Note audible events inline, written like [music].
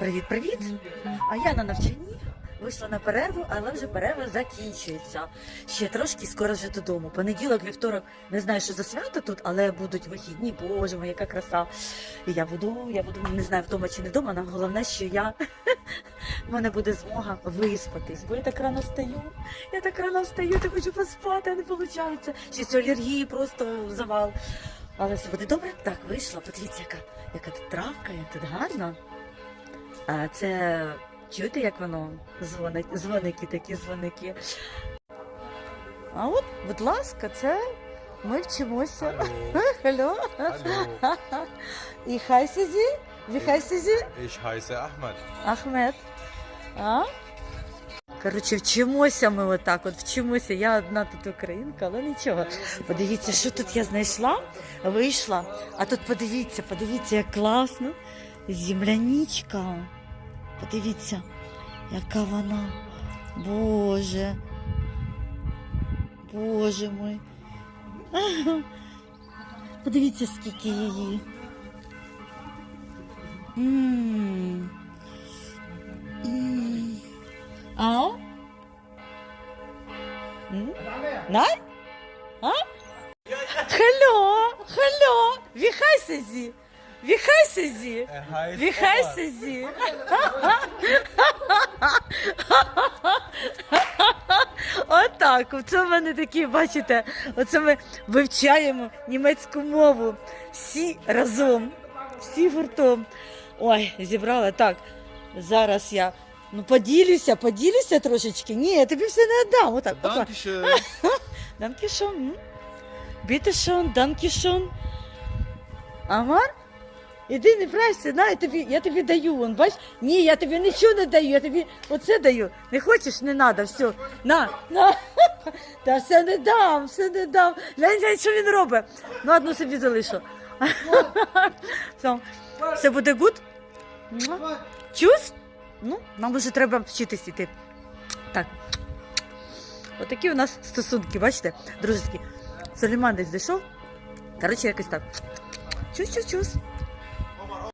Привіт, привіт! А я на навчанні вийшла на перерву, але вже перерва закінчується. Ще трошки скоро вже додому. Понеділок, вівторок, не знаю, що за свято тут, але будуть вихідні. Боже мой, яка краса. І я буду, я буду не знаю, вдома чи не вдома. але головне, що я [laughs] в мене буде змога виспатись. Бо я так рано встаю. Я так рано встаю, та хочу поспати, а не виходить. З алергії просто завал. Але все буде добре. Так, вийшла. Подивіться, яка, яка тут травка, як тут гарно. А це чуєте, як воно дзвонить? Дзвоники такі дзвоники. А от, будь ласка, це ми вчимося. Алло. [laughs] І хай сізі, і хай сізі. Ich heiße Ahmed. Ахмед. А? Коротше, вчимося ми отак, от вчимося. Я одна тут українка, але нічого. Подивіться, що тут я знайшла, вийшла. А тут подивіться, подивіться, як класно. Земляничка. Подивіться, яка вона. Боже. Боже мой. [laughs] Подивіться, скільки її. М. М. А? М? А? Hallo, hallo. Wie heißen Sie? Wie Er heißt Wie heißen Отак, оце в мене такі, бачите, оце ми вивчаємо німецьку мову. Всі разом, всі гуртом. Ой, зібрала так. Зараз я ну поділюся, поділюся трошечки. Ні, я тобі все не віддам. Отак. Данкішон. [laughs] Бітешон, данкішон. Амар? Іди не прайся, на, я тобі, я тобі даю, вон, бач? Ні, я тобі нічого не даю, я тобі оце даю. Не хочеш, не треба, все. На, на. [laughs] Та все не дам, все не дам. Глянь, глянь, що він робить. Ну, одну собі залишу. [laughs] Все, буде гуд? Чус? Ну, нам вже треба вчитись іти. Так. Отакі у нас стосунки, бачите, дружеські. Соліман десь зайшов. Коротше, якось так. Чус-чус-чус.